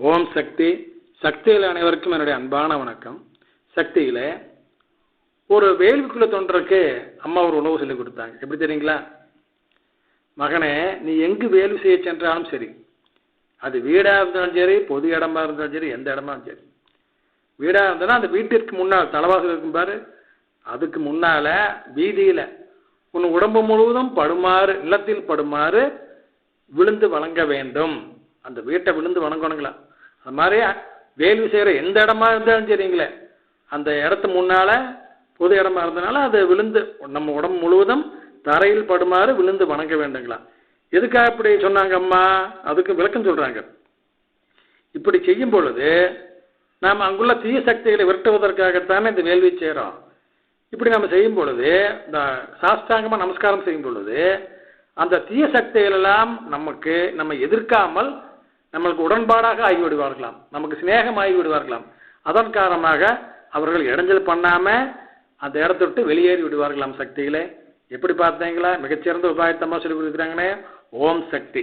ஓம் சக்தி. சக்தியில் அனைவருக்கும் என்னுடைய அன்பான வணக்கம். சக்தியில் ஒரு வேள்விக்குள்ள தொண்டருக்கு அம்மா ஒரு உணவு சொல்லி கொடுத்தாங்க. எப்படி தெரியுங்களா? மகனே நீ எங்கு வேள்வி செய்ய சென்றாலும் சரி அது வீடாக இருந்தாலும் சரி பொது இடமா இருந்தாலும் சரி எந்த இடமா இருந்தாலும் சரி. வீடாக இருந்தாலும் அந்த வீட்டிற்கு முன்னால் தலைவாசல் இருக்கும் பாரு. அதுக்கு முன்னால வீதியில உன் உடம்பு முழுவதும் படுமாறு இல்லத்தில் படுமாறு விழுந்து வணங்க வேண்டும். அந்த வீட்டை விழுந்து வணங்கணுங்களா? அது மாதிரி வேள்வி செய்கிற எந்த இடமா இருந்தாலும் சரிங்களே அந்த இடத்து முன்னால் பொது இடமா இருந்தனால அது விழுந்து நம்ம உடம்பு முழுவதும் தரையில் படுமாறு விழுந்து வணங்க வேண்டுங்களா எதுக்காக இப்படி சொன்னாங்க அம்மா? அதுக்கு விளக்கம் சொல்கிறாங்க இப்படி செய்யும் பொழுது நாம் அங்குள்ள தீய சக்திகளை விரட்டுவதற்காகத்தானே இந்த வேள்வி செய்கிறோம் இப்படி நம்ம செய்யும் பொழுது இந்த சாஸ்தாங்கமாக நமஸ்காரம் செய்யும் பொழுது அந்த தீய சக்திகள் எல்லாம் நமக்கு நம்ம எதிர்க்காமல் நம்மளுக்கு உடன்பாடாக ஆகிவிடுவார்களாம். நமக்கு சிநேகம் ஆகிவிடுவார்களாம். அதன் காரணமாக அவர்கள் இடைஞ்சல் பண்ணாம அந்த இடத்த விட்டு வெளியேறி விடுவார்களாம் சக்திகளே எப்படி பார்த்தீங்களா? மிகச்சிறந்த உபாயத்தமாக சொல்லி கொடுக்குறாங்கன்னே ஓம் சக்தி.